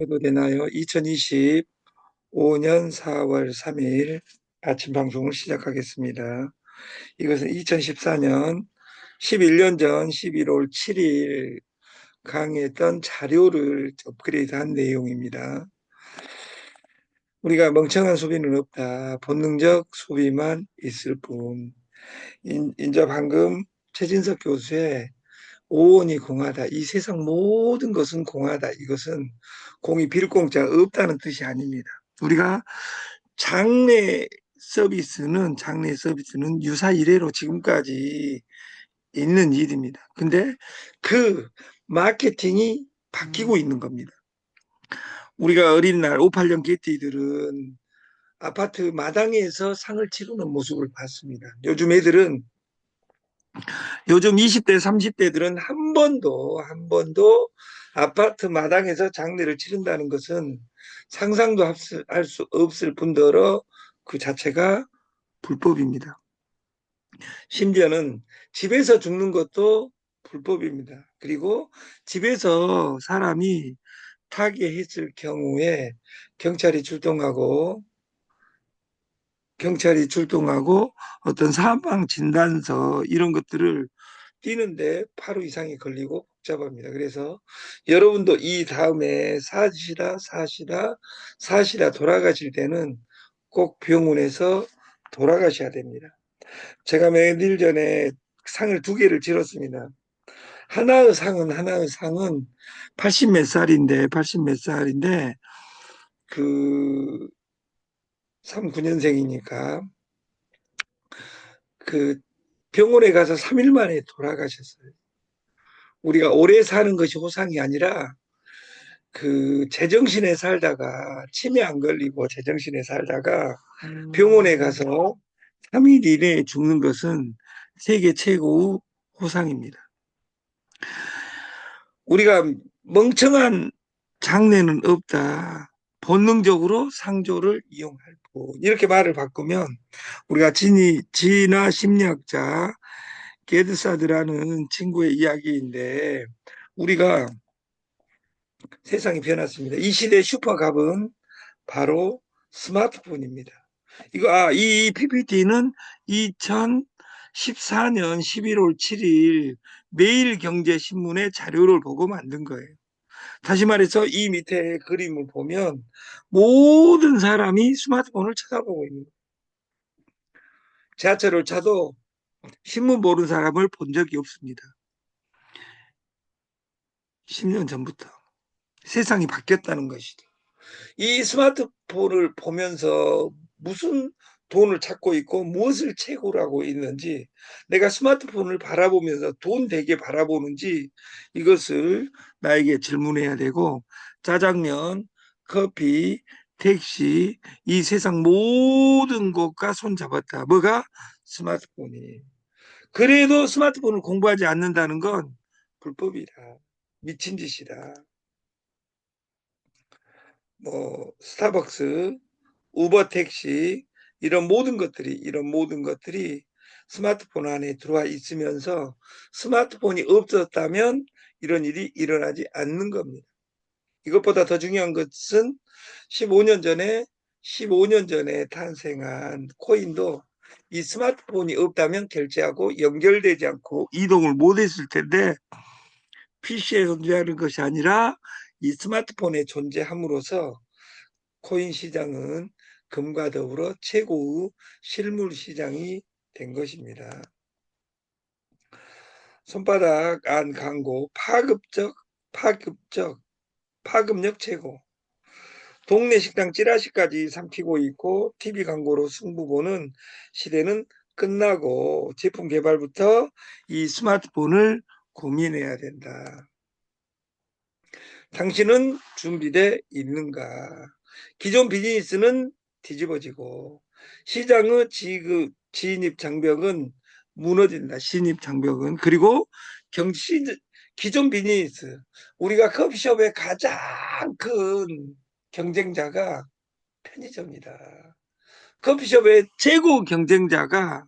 해도 되나요? 2025년 4월 3일 아침 방송을 시작하겠습니다. 이것은 2014년 11년 전 11월 7일 강의했던 자료를 업그레이드한 내용입니다. 우리가 멍청한 소비는 없다. 본능적 소비만 있을 뿐. 인, 인자 방금 최진석 교수의 오온이 공하다. 이 세상 모든 것은 공하다. 이것은 공이 빌공짜 없다는 뜻이 아닙니다. 우리가 장래 서비스는 장래 서비스는 유사 이래로 지금까지 있는 일입니다. 근데 그 마케팅이 바뀌고 있는 겁니다. 우리가 어린 날 58년 개띠들은 아파트 마당에서 상을 치르는 모습을 봤습니다. 요즘 애들은 요즘 20대, 30대들은 한 번도, 한 번도 아파트 마당에서 장례를 치른다는 것은 상상도 할 수 없을 뿐더러 그 자체가 불법입니다. 심지어는 집에서 죽는 것도 불법입니다. 그리고 집에서 사람이 타계했을 경우에 경찰이 출동하고 경찰이 출동하고 어떤 사망 진단서 이런 것들을 띄는데 8호 이상이 걸리고 복잡합니다. 그래서 여러분도 이 다음에 사시다 사시다 사시다 돌아가실 때는 꼭 병원에서 돌아가셔야 됩니다. 제가 며칠 전에 상을 두 개를 치렀습니다. 하나의 상은 하나의 상은 80 몇 살인데 80 몇 살인데 그 39년생이니까 그 병원에 가서 3일 만에 돌아가셨어요. 우리가 오래 사는 것이 호상이 아니라 그 제정신에 살다가 치매 안 걸리고 제정신에 살다가 음. 병원에 가서 3일 이내에 죽는 것은 세계 최고의 호상입니다. 우리가 멍청한 장래는 없다. 본능적으로 상조를 이용할 뿐. 이렇게 말을 바꾸면 우리가 진이, 진화 심리학자 게드사드라는 친구의 이야기인데 우리가 세상이 변했습니다. 이 시대 슈퍼갑은 바로 스마트폰입니다. 이거 아, 이 PPT는 2014년 11월 7일 매일경제신문의 자료를 보고 만든 거예요. 다시 말해서 이 밑에 그림을 보면 모든 사람이 스마트폰을 쳐다보고 있는. 지하철을 차도 신문 보는 사람을 본 적이 없습니다. 10년 전부터 세상이 바뀌었다는 것이죠. 이 스마트폰을 보면서 무슨 돈을 찾고 있고 무엇을 채굴하고 있는지 내가 스마트폰을 바라보면서 돈 되게 바라보는지 이것을 나에게 질문해야 되고 짜장면, 커피, 택시 이 세상 모든 것과 손잡았다. 뭐가? 스마트폰이. 그래도 스마트폰을 공부하지 않는다는 건 불법이다. 미친 짓이다. 뭐 스타벅스, 우버 택시 이런 모든 것들이 이런 모든 것들이 스마트폰 안에 들어와 있으면서 스마트폰이 없었다면 이런 일이 일어나지 않는 겁니다. 이것보다 더 중요한 것은 15년 전에 15년 전에 탄생한 코인도 이 스마트폰이 없다면 결제하고 연결되지 않고 이동을 못했을 텐데 PC에 존재하는 것이 아니라 이 스마트폰에 존재함으로써 코인 시장은 금과 더불어 최고의 실물 시장이 된 것입니다. 손바닥 안 광고 파급적 파급적 파급력 최고 동네 식당 찌라시까지 삼키고 있고 TV 광고로 승부 보는 시대는 끝나고 제품 개발부터 이 스마트폰을 고민해야 된다. 당신은 준비돼 있는가? 기존 비즈니스는 뒤집어지고 시장의 지급 진입 장벽은 무너진다. 진입 장벽은 그리고 경시 기존 비즈니스 우리가 커피숍의 가장 큰 경쟁자가 편의점이다. 커피숍의 최고 경쟁자가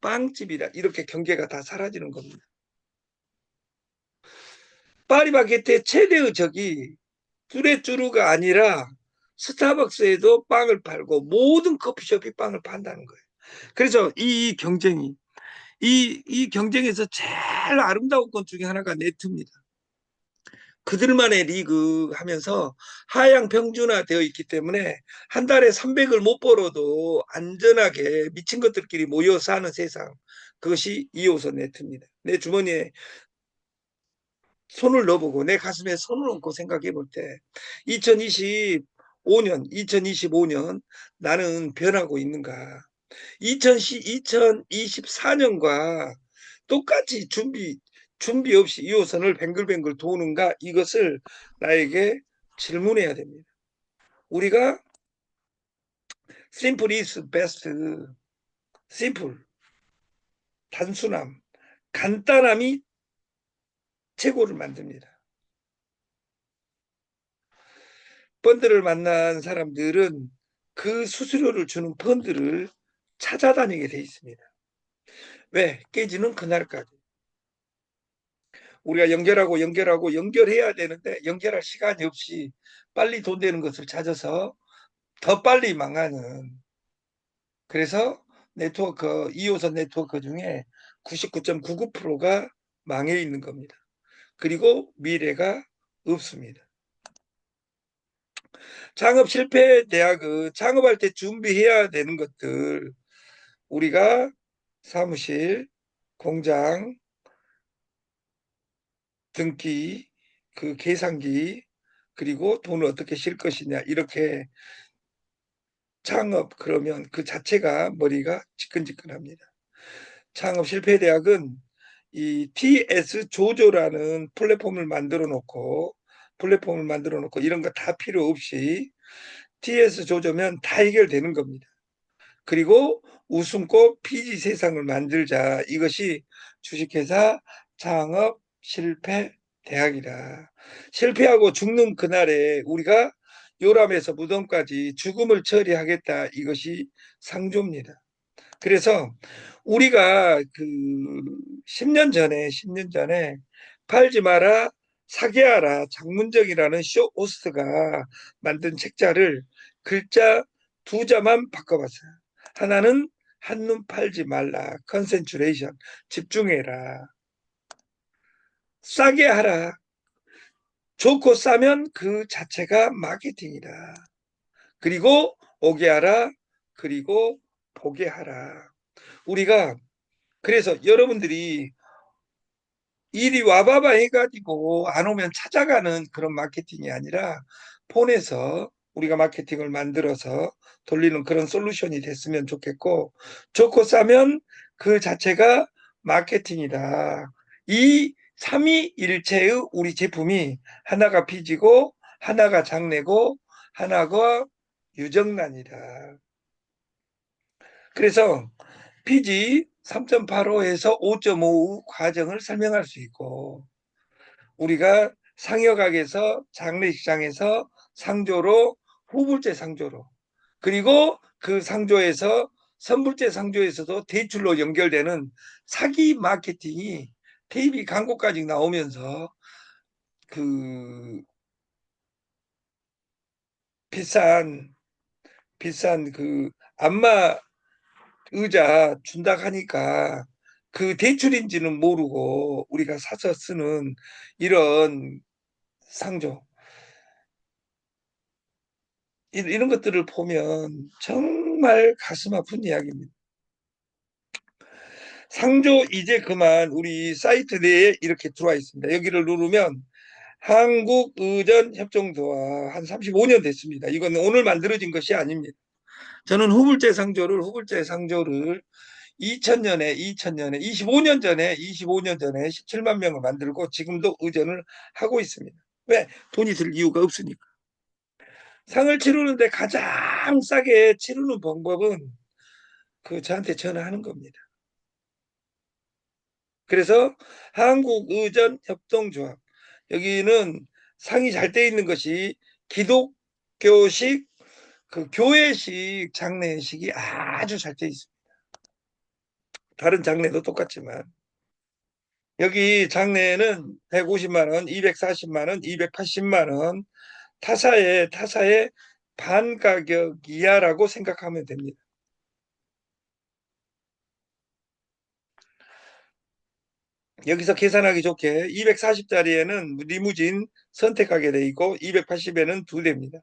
빵집이다. 이렇게 경계가 다 사라지는 겁니다. 파리바게트의 최대의 적이 뚜레쭈루가 아니라 스타벅스에도 빵을 팔고 모든 커피숍이 빵을 판다는 거예요. 그래서 이 경쟁이 이, 이 경쟁에서 제일 아름다운 것 중에 하나가 네트입니다. 그들만의 리그 하면서 하향 평준화 되어 있기 때문에 한 달에 300을 못 벌어도 안전하게 미친 것들끼리 모여 사는 세상 그것이 2호선 네트입니다. 내 주머니에 손을 넣어보고 내 가슴에 손을 얹고 생각해 볼 때 2025년 2025년 나는 변하고 있는가? 2024년과 똑같이 준비 준비 없이 2호선을 뱅글뱅글 도는가? 이것을 나에게 질문해야 됩니다. 우리가 simple is best, simple, 단순함, 간단함이 최고를 만듭니다. 펀드를 만난 사람들은 그 수수료를 주는 펀드를 찾아다니게 돼 있습니다. 왜? 깨지는 그날까지. 우리가 연결하고 연결하고 연결해야 되는데 연결할 시간이 없이 빨리 돈 되는 것을 찾아서 더 빨리 망하는 그래서 네트워크 2호선 네트워크 중에 99.99%가 망해 있는 겁니다. 그리고 미래가 없습니다. 창업 실패 대학은 창업할 때 준비해야 되는 것들 우리가 사무실, 공장, 등기, 그 계산기, 그리고 돈을 어떻게 실 것이냐 이렇게 창업 그러면 그 자체가 머리가 지끈지끈합니다. 창업 실패 대학은 이 TS 조조라는 플랫폼을 만들어 놓고 플랫폼을 만들어 놓고 이런 거 다 필요 없이 TS 조조면 다 해결되는 겁니다. 그리고 웃음꽃 PG 세상을 만들자 이것이 주식회사 창업 실패 대학이라 실패하고 죽는 그날에 우리가 요람에서 무덤까지 죽음을 처리하겠다 이것이 상조입니다. 그래서 우리가 그 10년 전에 10년 전에 팔지 마라 사게 하라 장문정이라는 쇼 오스트가 만든 책자를 글자 두 자만 바꿔봤어요. 하나는 한눈 팔지 말라 컨센츄레이션 집중해라 싸게 하라. 좋고 싸면 그 자체가 마케팅이다. 그리고 오게 하라. 그리고 보게 하라. 우리가 그래서 여러분들이 일이 와봐봐 해가지고 안 오면 찾아가는 그런 마케팅이 아니라 폰에서 우리가 마케팅을 만들어서 돌리는 그런 솔루션이 됐으면 좋겠고 좋고 싸면 그 자체가 마케팅이다. 이 삼위일체의 우리 제품이 하나가 피지고 하나가 장내고 하나가 유정란이다. 그래서 피지 3.85에서 5.5 과정을 설명할 수 있고 우리가 상여각에서 장례식장에서 상조로 후불제 상조로 그리고 그 상조에서 선불제 상조에서도 대출로 연결되는 사기 마케팅이 TV 광고까지 나오면서 그 비싼 비싼 그 안마 의자 준다 하니까 그 대출인지는 모르고 우리가 사서 쓰는 이런 상조 이런 것들을 보면 정말 가슴 아픈 이야기입니다. 상조 이제 그만 우리 사이트 내에 이렇게 들어와 있습니다. 여기를 누르면 한국의전협정도와 한 35년 됐습니다. 이건 오늘 만들어진 것이 아닙니다. 저는 후불제 상조를 후불제 상조를 2000년에 2000년에 25년 전에 25년 전에 17만 명을 만들고 지금도 의전을 하고 있습니다. 왜? 돈이 들 이유가 없으니까. 상을 치르는데 가장 싸게 치르는 방법은 그 저한테 전화하는 겁니다. 그래서 한국의전협동조합 여기는 상이 잘 돼 있는 것이 기독교식 그 교회식 장례식이 아주 잘 돼 있습니다. 다른 장례도 똑같지만 여기 장례는 150만 원, 240만 원, 280만 원, 타사의 타사의 반 가격 이하라고 생각하면 됩니다. 여기서 계산하기 좋게 240짜리에는 리무진 선택하게 돼 있고 280에는 두 대입니다.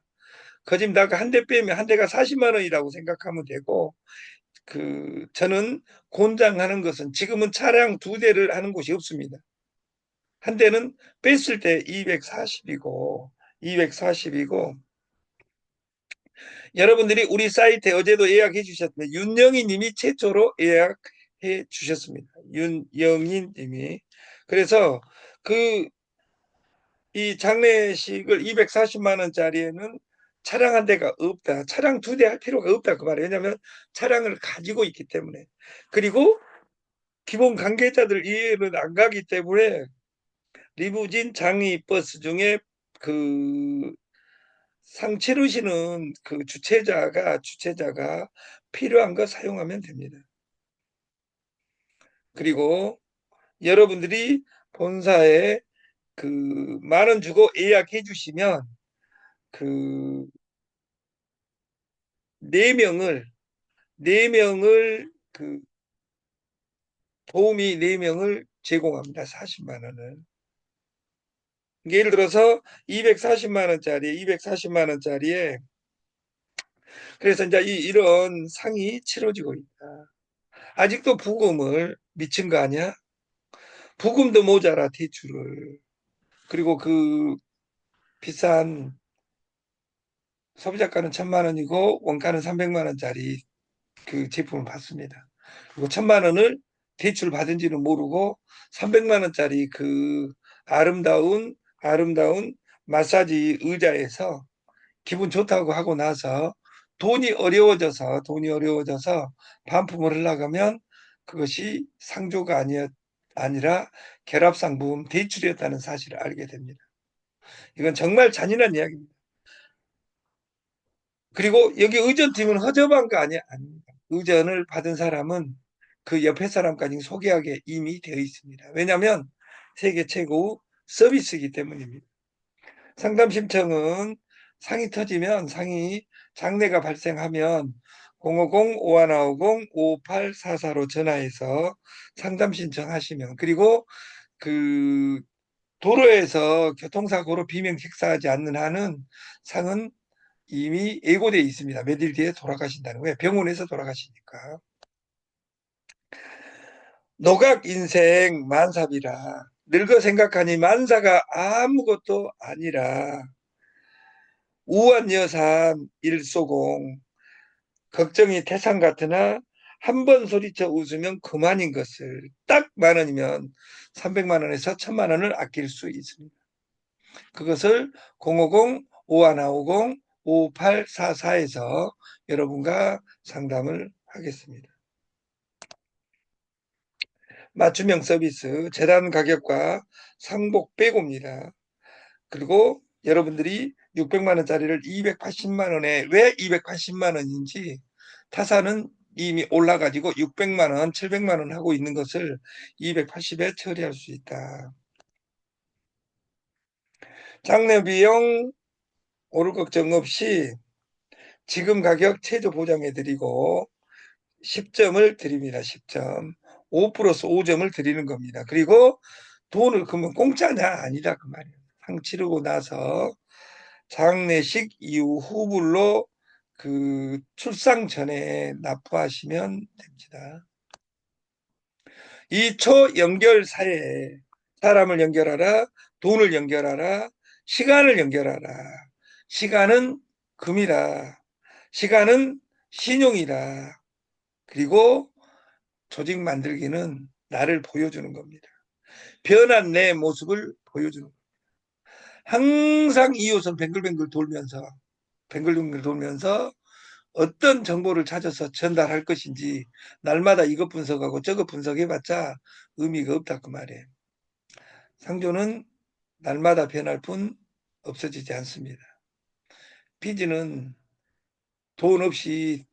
거짓말 한대 빼면 한 대가 40만 원이라고 생각하면 되고 그 저는 곤장하는 것은 지금은 차량 두 대를 하는 곳이 없습니다. 한 대는 뺐을 때 240이고 240이고 여러분들이 우리 사이트에 어제도 예약해 주셨는데 윤영희 님이 최초로 예약해 주셨습니다. 윤영희 님이 그래서 그 이 장례식을 240만 원짜리에는 차량 한 대가 없다. 차량 두 대 할 필요가 없다. 그 말이에요. 왜냐하면 차량을 가지고 있기 때문에. 그리고 기본 관계자들 이해는 안 가기 때문에 리무진 장의 버스 중에 그 상치르시는 그 주체자가 주체자가 필요한 거 사용하면 됩니다. 그리고 여러분들이 본사에 그 만 원 주고 예약해 주시면 그 네 명을 네 명을 그 도우미 네 명을 제공합니다. 40만 원을. 예를 들어서 240만 원짜리, 240만 원짜리에 그래서 이제 이, 이런 상이 치러지고 있다. 아직도 부금을 미친 거 아니야? 부금도 모자라 대출을. 그리고 그 비싼 소비자가는 천만 원이고 원가는 300만 원짜리 그 제품을 받습니다. 그리고 천만 원을 대출 받은지는 모르고 300만 원짜리 그 아름다운 아름다운 마사지 의자에서 기분 좋다고 하고 나서 돈이 어려워져서 돈이 어려워져서 반품을 하려고 하면 그것이 상조가 아니었, 아니라 결합상품 대출이었다는 사실을 알게 됩니다. 이건 정말 잔인한 이야기입니다. 그리고 여기 의전팀은 허접한 거 아니야? 아닙니다. 의전을 받은 사람은 그 옆에 사람까지 소개하게 이미 되어 있습니다. 왜냐하면 세계 최고 서비스이기 때문입니다. 상담 신청은 상이 터지면 상이 장래가 발생하면 050-5150-5844로 전화해서 상담 신청하시면 그리고 그 도로에서 교통사고로 비명 식사하지 않는 한은 상은 이미 예고되어 있습니다. 몇 일 뒤에 돌아가신다는 거예요. 병원에서 돌아가시니까. 노각 인생 만삽이라 늙어 생각하니 만사가 아무것도 아니라 우한 여산 일소공 걱정이 태산 같으나 한 번 소리쳐 웃으면 그만인 것을 딱 만 원이면 300만 원에서 1000만 원을 아낄 수 있습니다. 그것을 050-5150 5844에서 여러분과 상담을 하겠습니다. 맞춤형 서비스 재단 가격과 상복 빼고입니다. 그리고 여러분들이 600만 원짜리를 280만 원에 왜 280만 원인지 타사는 이미 올라가지고 600만 원, 700만 원 하고 있는 것을 280에 처리할 수 있다. 장례 비용 오를 걱정 없이 지금 가격 최저 보장해 드리고 10점을 드립니다. 10점. 5 플러스 5점을 드리는 겁니다. 그리고 돈을 그러면 공짜냐? 아니다. 그 말이에요. 상 치르고 나서 장례식 이후 후불로 그 출상 전에 납부하시면 됩니다. 이 초연결사에 사람을 연결하라, 돈을 연결하라, 시간을 연결하라. 시간은 금이라. 시간은 신용이라. 그리고 조직 만들기는 나를 보여주는 겁니다. 변한 내 모습을 보여주는 겁니다. 항상 이웃은 뱅글뱅글 돌면서 뱅글뱅글 돌면서 어떤 정보를 찾아서 전달할 것인지 날마다 이것 분석하고 저것 분석해봤자 의미가 없다 그 말이에요. 상조는 날마다 변할 뿐 없어지지 않습니다. 비즈는 돈 없이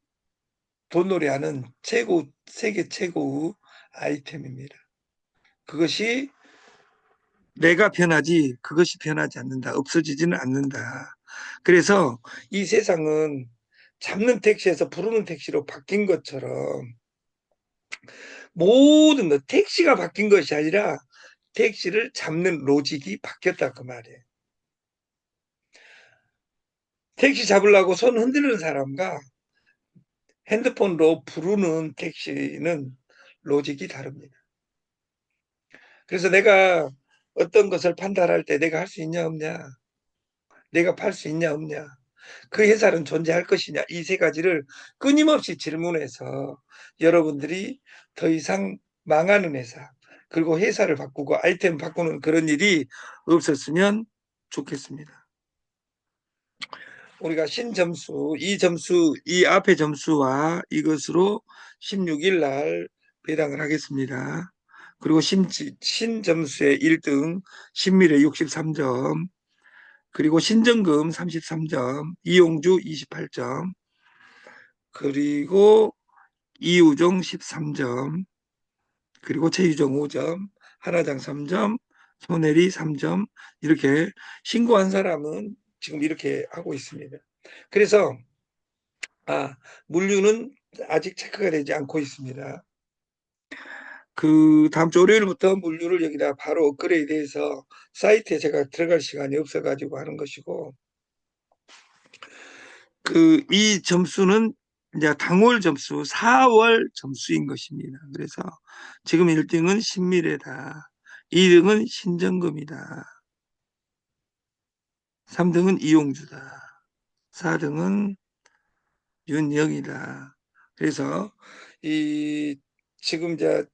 돈놀이하는 최고 세계 최고의 아이템입니다. 그것이 내가 변하지 그것이 변하지 않는다. 없어지지는 않는다. 그래서 이 세상은 잡는 택시에서 부르는 택시로 바뀐 것처럼 모든 것, 택시가 바뀐 것이 아니라 택시를 잡는 로직이 바뀌었다 그 말이에요. 택시 잡으려고 손 흔드는 사람과 핸드폰으로 부르는 택시는 로직이 다릅니다. 그래서 내가 어떤 것을 판단할 때 내가 할 수 있냐 없냐 내가 팔 수 있냐 없냐 그 회사는 존재할 것이냐 이 세 가지를 끊임없이 질문해서 여러분들이 더 이상 망하는 회사 그리고 회사를 바꾸고 아이템 바꾸는 그런 일이 없었으면 좋겠습니다. 우리가 신점수, 이 점수, 이 앞의 점수와 이것으로 16일 날 배당을 하겠습니다. 그리고 신, 신점수의 1등, 신미래 63점, 그리고 신정금 33점, 이용주 28점, 그리고 이우종 13점, 그리고 최유정 5점, 하나장 3점, 손혜리 3점, 이렇게 신고한 사람은 지금 이렇게 하고 있습니다. 그래서 아 물류는 아직 체크가 되지 않고 있습니다. 그 다음 주 월요일부터 물류를 여기다 바로 업그레이드해서 사이트에 제가 들어갈 시간이 없어가지고 하는 것이고 그 이 점수는 이제 당월 점수 4월 점수인 것입니다. 그래서 지금 1등은 신미래다. 2등은 신정금이다. 3등은 이용주다. 4등은 윤영이다. 그래서 이 지금 이제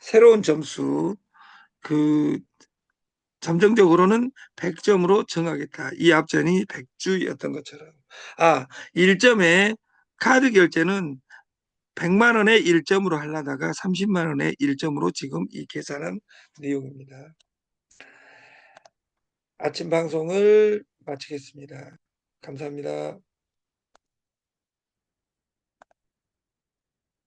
새로운 점수 그 잠정적으로는 100점으로 정하겠다. 이 앞전이 100주였던 것처럼. 아, 1점에 카드 결제는 100만 원에 1점으로 하려다가 30만 원에 1점으로 지금 이 계산한 내용입니다. 아침 방송을 마치겠습니다. 감사합니다.